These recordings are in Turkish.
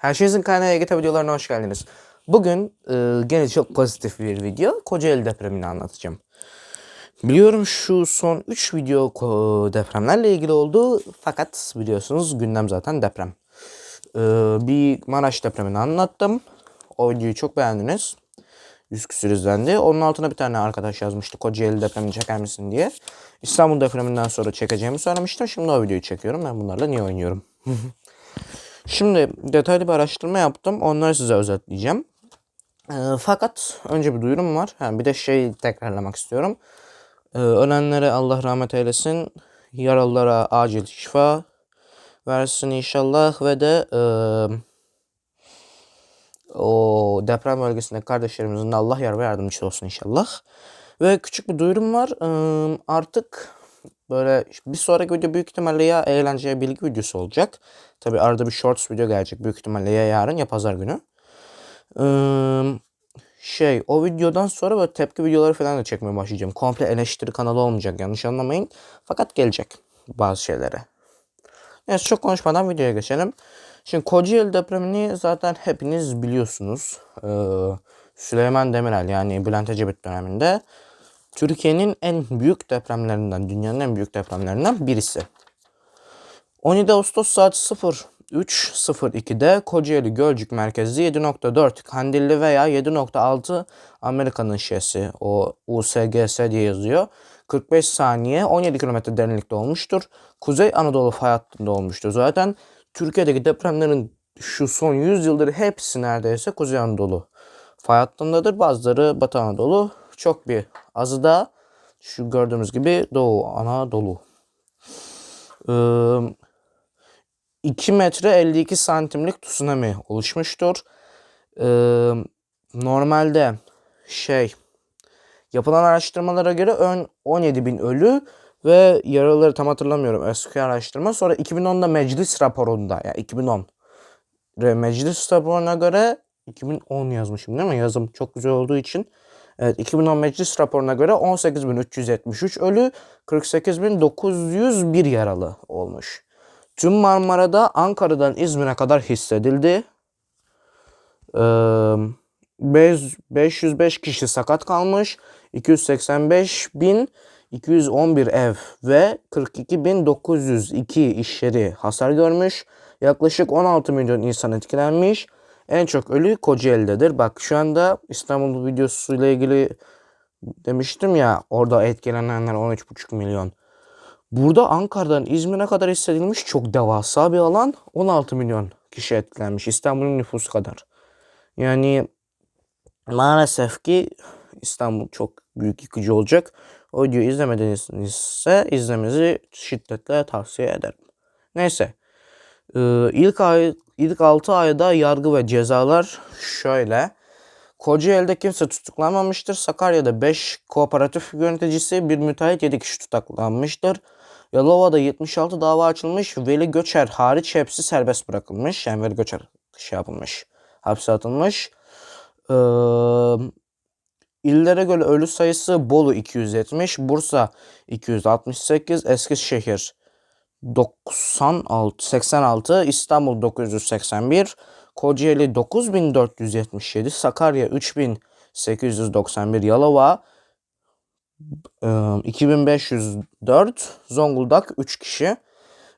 Her şeyin kaynağı EGT videolarına hoş geldiniz. Bugün e, gene çok pozitif bir video. Kocaeli depremini anlatacağım. Biliyorum şu son 3 video depremlerle ilgili oldu. Fakat biliyorsunuz gündem zaten deprem. E, bir Maraş depremini anlattım. O videoyu çok beğendiniz. 100 küsür izlendi. Onun altına bir tane arkadaş yazmıştı. Kocaeli depremini çeker misin diye. İstanbul depreminden sonra çekeceğimi söylemiştim. Şimdi o videoyu çekiyorum. Ben bunlarla niye oynuyorum? Şimdi detaylı bir araştırma yaptım. Onları size özetleyeceğim. Ee, fakat önce bir duyurum var. Ha, bir de şey tekrarlamak istiyorum. Ee, ölenlere Allah rahmet eylesin. Yaralılara acil şifa versin inşallah. Ve de e, o deprem bölgesindeki kardeşlerimizin de Allah yar ve yardımcısı olsun inşallah. Ve küçük bir duyurum var. Ee, artık böyle bir sonraki video büyük ihtimalle ya eğlence ya bilgi videosu olacak. Tabi arada bir shorts video gelecek büyük ihtimalle ya yarın ya pazar günü. Ee, şey o videodan sonra böyle tepki videoları falan da çekmeye başlayacağım. Komple eleştiri kanalı olmayacak yanlış anlamayın. Fakat gelecek bazı şeylere. Neyse çok konuşmadan videoya geçelim. Şimdi Kocaeli depremini zaten hepiniz biliyorsunuz. Ee, Süleyman Demirel yani Bülent Ecevit döneminde Türkiye'nin en büyük depremlerinden, dünyanın en büyük depremlerinden birisi. 17 Ağustos saat 03.02'de Kocaeli Gölcük merkezli 7.4 Kandilli veya 7.6 Amerika'nın şişesi o USGS diye yazıyor. 45 saniye 17 kilometre derinlikte olmuştur. Kuzey Anadolu fay hattında olmuştur. Zaten Türkiye'deki depremlerin şu son 100 yıldır hepsi neredeyse Kuzey Anadolu fay hattındadır. Bazıları Batı Anadolu. Çok bir azı da şu gördüğümüz gibi Doğu Anadolu. Ee, 2 metre 52 santimlik tsunami oluşmuştur. Ee, normalde şey yapılan araştırmalara göre ön 17 bin ölü ve yaralıları tam hatırlamıyorum eski araştırma. Sonra 2010'da meclis raporunda yani 2010 ve meclis raporuna göre 2010 yazmışım değil mi? Yazım çok güzel olduğu için. Evet 2010 meclis raporuna göre 18.373 ölü 48.901 yaralı olmuş. Tüm Marmara'da Ankara'dan İzmir'e kadar hissedildi. Ee, bez- 505 kişi sakat kalmış. 285.211 ev ve 42.902 iş yeri hasar görmüş. Yaklaşık 16 milyon insan etkilenmiş. En çok ölü Kocaeli'dedir. Bak şu anda İstanbul videosuyla ilgili demiştim ya orada etkilenenler 13,5 milyon. Burada Ankara'dan İzmir'e kadar hissedilmiş çok devasa bir alan. 16 milyon kişi etkilenmiş. İstanbul'un nüfusu kadar. Yani maalesef ki İstanbul çok büyük yıkıcı olacak. O videoyu izlemedinizse izlemenizi şiddetle tavsiye ederim. Neyse. Ee, ilk ay ilk 6 ayda yargı ve cezalar şöyle. Kocaeli'de kimse tutuklanmamıştır. Sakarya'da 5 kooperatif yöneticisi, bir müteahhit 7 kişi tutuklanmıştır. Yalova'da 76 dava açılmış. Veli Göçer hariç hepsi serbest bırakılmış. Yani Veli Göçer şey yapılmış. Hapse atılmış. Ee, illere göre ölü sayısı Bolu 270, Bursa 268, Eskişehir 96, 86, İstanbul 981, Kocaeli 9477, Sakarya 3891, Yalova e, 2504, Zonguldak 3 kişi.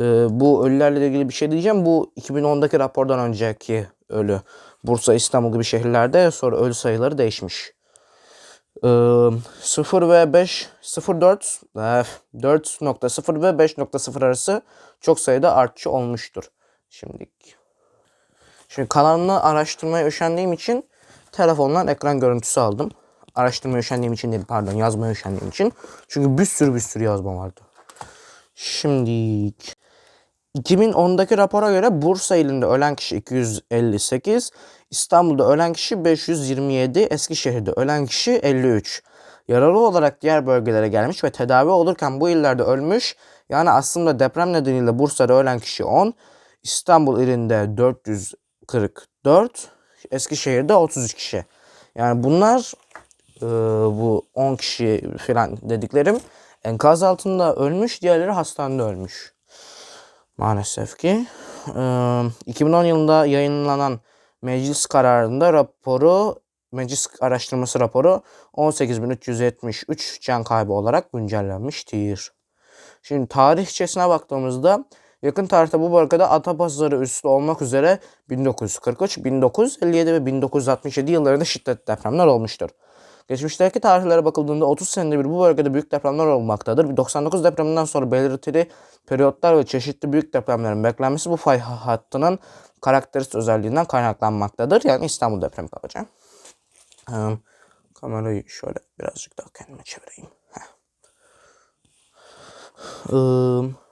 E, Bu ölülerle ilgili bir şey diyeceğim. Bu 2010'daki rapordan önceki ölü. Bursa, İstanbul gibi şehirlerde sonra ölü sayıları değişmiş. E, 0 ve 5, 04, e, 4.0 ve 5.0 arası çok sayıda artçı olmuştur. Şimdilik. Şimdi kanalını araştırmaya üşendiğim için telefondan ekran görüntüsü aldım. Araştırmaya üşendiğim için değil pardon yazmaya üşendiğim için. Çünkü bir sürü bir sürü yazma vardı. Şimdi 2010'daki rapora göre Bursa ilinde ölen kişi 258, İstanbul'da ölen kişi 527, Eskişehir'de ölen kişi 53. Yaralı olarak diğer bölgelere gelmiş ve tedavi olurken bu illerde ölmüş. Yani aslında deprem nedeniyle Bursa'da ölen kişi 10, İstanbul ilinde 444, Eskişehir'de 33 kişi. Yani bunlar e, bu 10 kişi falan dediklerim enkaz altında ölmüş, diğerleri hastanede ölmüş. Maalesef ki. e, 2010 yılında yayınlanan meclis kararında raporu meclis araştırması raporu 18.373 can kaybı olarak güncellenmiştir. Şimdi tarihçesine baktığımızda yakın tarihte bu bölgede Atapazarı üstü olmak üzere 1943, 1957 ve 1967 yıllarında şiddetli depremler olmuştur. Geçmişteki tarihlere bakıldığında 30 senede bir bu bölgede büyük depremler olmaktadır. 99 depreminden sonra belirtili periyotlar ve çeşitli büyük depremlerin beklenmesi bu fay hattının karakteristik özelliğinden kaynaklanmaktadır. Yani İstanbul depremi yapacağım. Ee, kamerayı şöyle birazcık daha kendime çevireyim. Heh. Ee,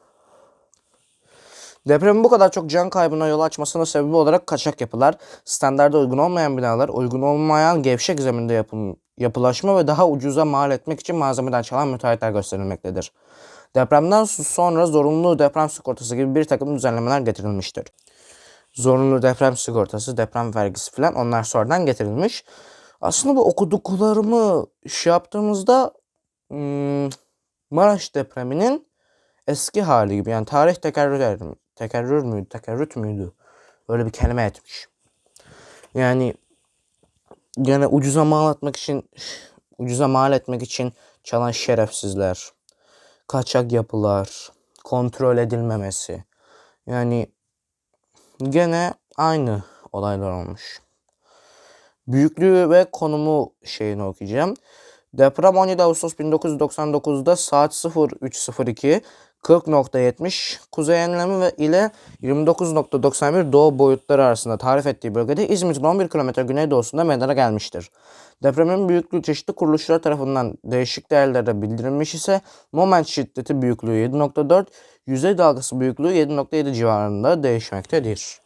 Depremin bu kadar çok can kaybına yol açmasının sebebi olarak kaçak yapılar, standarda uygun olmayan binalar, uygun olmayan gevşek zeminde yapım, yapılaşma ve daha ucuza mal etmek için malzemeden çalan müteahhitler gösterilmektedir. Depremden sonra zorunlu deprem sigortası gibi bir takım düzenlemeler getirilmiştir. Zorunlu deprem sigortası, deprem vergisi falan onlar sonradan getirilmiş. Aslında bu okuduklarımı şey yaptığımızda Maraş depreminin eski hali gibi yani tarih tekerrür? Tekerrür müydü? Tekerrüt müydü? Öyle bir kelime etmiş. Yani gene ucuza mal etmek için ucuza mal etmek için çalan şerefsizler, kaçak yapılar, kontrol edilmemesi. Yani gene aynı olaylar olmuş. Büyüklüğü ve konumu şeyini okuyacağım. Deprem 17 Ağustos 1999'da saat 03.02 40.70 kuzey enlemi ile 29.91 doğu boyutları arasında tarif ettiği bölgede İzmir'in 11 km güneydoğusunda meydana gelmiştir. Depremin büyüklüğü çeşitli kuruluşlar tarafından değişik değerlerde bildirilmiş ise moment şiddeti büyüklüğü 7.4, yüzey dalgası büyüklüğü 7.7 civarında değişmektedir.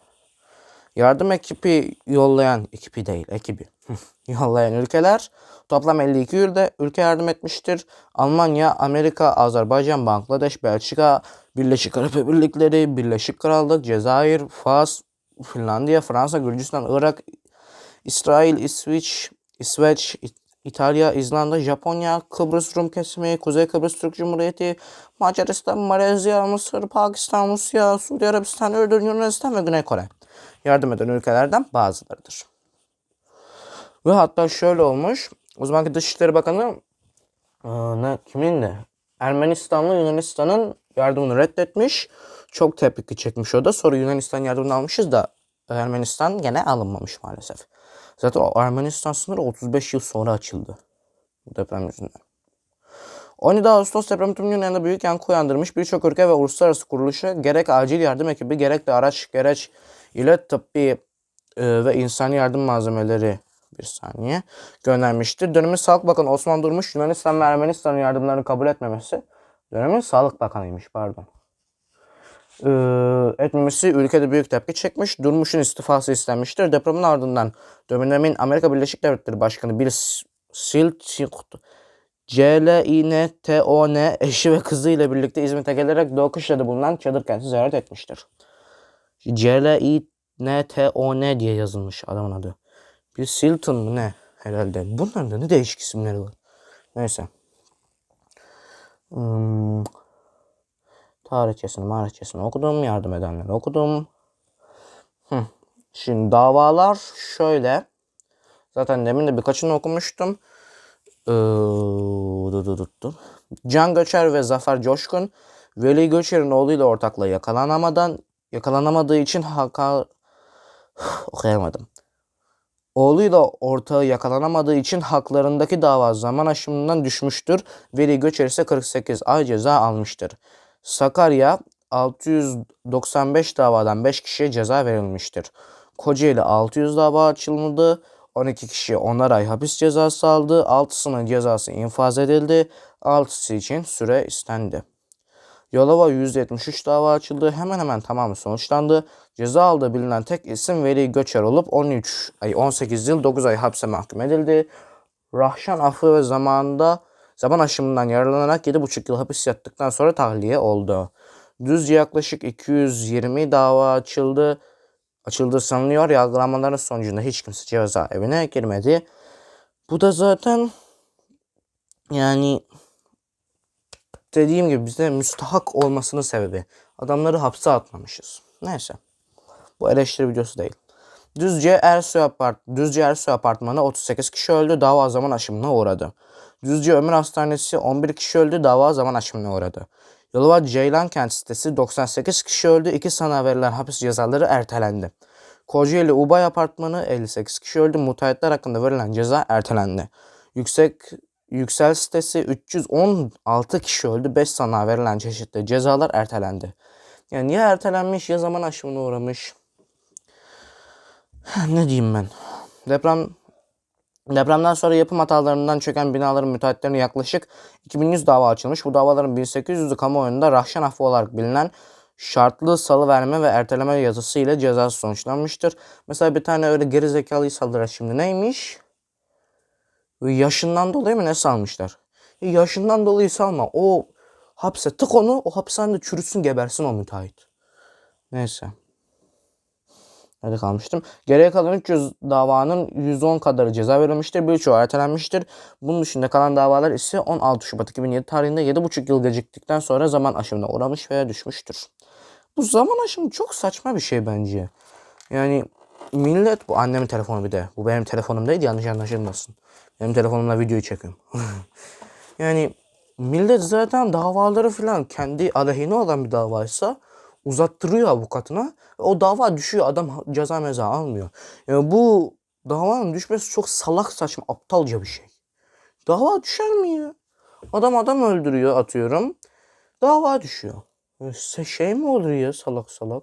Yardım ekibi yollayan, ekibi değil ekibi yollayan ülkeler toplam 52 ülke, ülke yardım etmiştir. Almanya, Amerika, Azerbaycan, Bangladeş, Belçika, Birleşik Arap Emirlikleri, Birleşik Krallık, Cezayir, Fas, Finlandiya, Fransa, Gürcistan, Irak, İsrail, İsviç, İsveç, İtalya, İzlanda, Japonya, Kıbrıs Rum kesimi, Kuzey Kıbrıs Türk Cumhuriyeti, Macaristan, Malezya, Mısır, Pakistan, Rusya, Suudi Arabistan, Ürdün, Yunanistan ve Güney Kore yardım eden ülkelerden bazılarıdır. Ve hatta şöyle olmuş. O zamanki Dışişleri Bakanı aa, ne kimin de Ermenistan'la Yunanistan'ın yardımını reddetmiş. Çok tepki çekmiş o da. Sonra Yunanistan yardımını almışız da Ermenistan gene alınmamış maalesef. Zaten Ermenistan sınırı 35 yıl sonra açıldı. Bu deprem yüzünden. 17 Ağustos depremi tüm dünyada büyük yankı uyandırmış. Birçok ülke ve uluslararası kuruluşa gerek acil yardım ekibi gerek de araç gereç ile tıbbi e, ve insani yardım malzemeleri bir saniye göndermiştir. Dönemin Sağlık Bakanı Osman Durmuş Yunanistan ve Ermenistan'ın yardımlarını kabul etmemesi dönemin Sağlık Bakanıymış pardon. Ee, etmemesi ülkede büyük tepki çekmiş. Durmuş'un istifası istenmiştir. Depremin ardından dönemin Amerika Birleşik Devletleri Başkanı Bill Siltiuk CLINTON eşi ve kızı ile birlikte İzmit'e gelerek Doğu Kışla'da bulunan çadır kenti ziyaret etmiştir. CLINTON diye yazılmış adamın adı. Bir Silton mu ne herhalde. Bunların da ne değişik isimleri var. Neyse. Hmm. Tarihçesini, marihçesini okudum. Yardım edenleri okudum. Şimdi davalar şöyle. Zaten demin de birkaçını okumuştum. Can Göçer ve Zafer Coşkun Veli Göçer'in oğluyla ortakla yakalanamadan yakalanamadığı için haka okuyamadım. Oğluyla ortağı yakalanamadığı için haklarındaki dava zaman aşımından düşmüştür. Veli Göçer ise 48 ay ceza almıştır. Sakarya 695 davadan 5 kişiye ceza verilmiştir. Kocaeli 600 dava açılmadı. 12 kişi 10'ar ay hapis cezası aldı. 6'sının cezası infaz edildi. 6'sı için süre istendi. Yalova 173 dava açıldı. Hemen hemen tamamı sonuçlandı. Ceza aldığı bilinen tek isim Veli Göçer olup 13 ay 18 yıl 9 ay hapse mahkum edildi. Rahşan affı ve zamanında zaman aşımından yararlanarak 7,5 yıl hapis yattıktan sonra tahliye oldu. Düzce yaklaşık 220 dava açıldı. Açıldığı sanılıyor. Yargılamaların sonucunda hiç kimse cezaevine girmedi. Bu da zaten yani dediğim gibi bize müstahak olmasının sebebi. Adamları hapse atmamışız. Neyse. Bu eleştiri videosu değil. Düzce Ersoy, Apart Düzce Ersoy Apartmanı 38 kişi öldü, dava zaman aşımına uğradı. Düzce Ömür Hastanesi 11 kişi öldü, dava zaman aşımına uğradı. Yalova Ceylan Kent sitesi 98 kişi öldü, 2 sana verilen hapis cezaları ertelendi. Kocaeli Ubay Apartmanı 58 kişi öldü, müteahhitler hakkında verilen ceza ertelendi. Yüksek Yüksel sitesi 316 kişi öldü, 5 sana verilen çeşitli cezalar ertelendi. Yani ya ertelenmiş ya zaman aşımına uğramış. ne diyeyim ben? Deprem Depremden sonra yapım hatalarından çöken binaların müteahhitlerine yaklaşık 2100 dava açılmış. Bu davaların 1800'ü kamuoyunda rahşan affı olarak bilinen şartlı salıverme ve erteleme yazısı ile cezası sonuçlanmıştır. Mesela bir tane öyle geri zekalıyı saldırar şimdi neymiş? Yaşından dolayı mı ne salmışlar? Yaşından dolayı salma. O hapse tık onu o hapishanede çürüsün gebersin o müteahhit. Neyse. Nerede kalmıştım? Geriye kalan 300 davanın 110 kadarı ceza verilmiştir. Birçoğu ertelenmiştir. Bunun dışında kalan davalar ise 16 Şubat 2007 tarihinde 7,5 yıl geciktikten sonra zaman aşımına uğramış veya düşmüştür. Bu zaman aşımı çok saçma bir şey bence. Yani millet bu annemin telefonu bir de. Bu benim telefonum değil yanlış anlaşılmasın. Benim telefonumla videoyu çekiyorum. yani millet zaten davaları falan kendi aleyhine olan bir davaysa uzattırıyor avukatına. O dava düşüyor. Adam ceza meza almıyor. Yani bu davanın düşmesi çok salak saçma aptalca bir şey. Dava düşer mi ya? Adam adam öldürüyor atıyorum. Dava düşüyor. Ya se- Şey mi olur ya salak salak?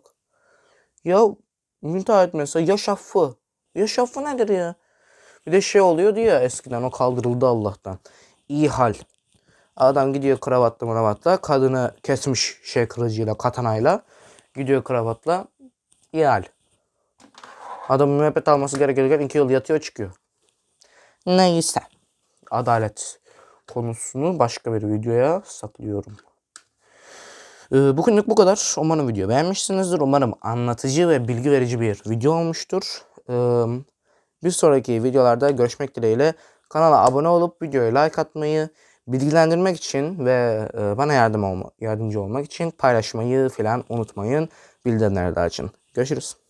Ya müteahhit mesela yaş affı. Yaş affı nedir ya? Bir de şey oluyordu ya eskiden o kaldırıldı Allah'tan. İyi hal. Adam gidiyor kravatla mravatla kadını kesmiş şey kılıcıyla katanayla. Gidiyor kravatla iyi hal. Adamın müebbet alması gerekirken iki yıl yatıyor çıkıyor. Neyse. Adalet konusunu başka bir videoya saklıyorum. Ee, bugünlük bu kadar. Umarım video beğenmişsinizdir. Umarım anlatıcı ve bilgi verici bir video olmuştur. Ee, bir sonraki videolarda görüşmek dileğiyle. Kanala abone olup videoya like atmayı, bilgilendirmek için ve e, bana yardım olma, yardımcı olmak için paylaşmayı filan unutmayın. Bildirimleri de açın. Görüşürüz.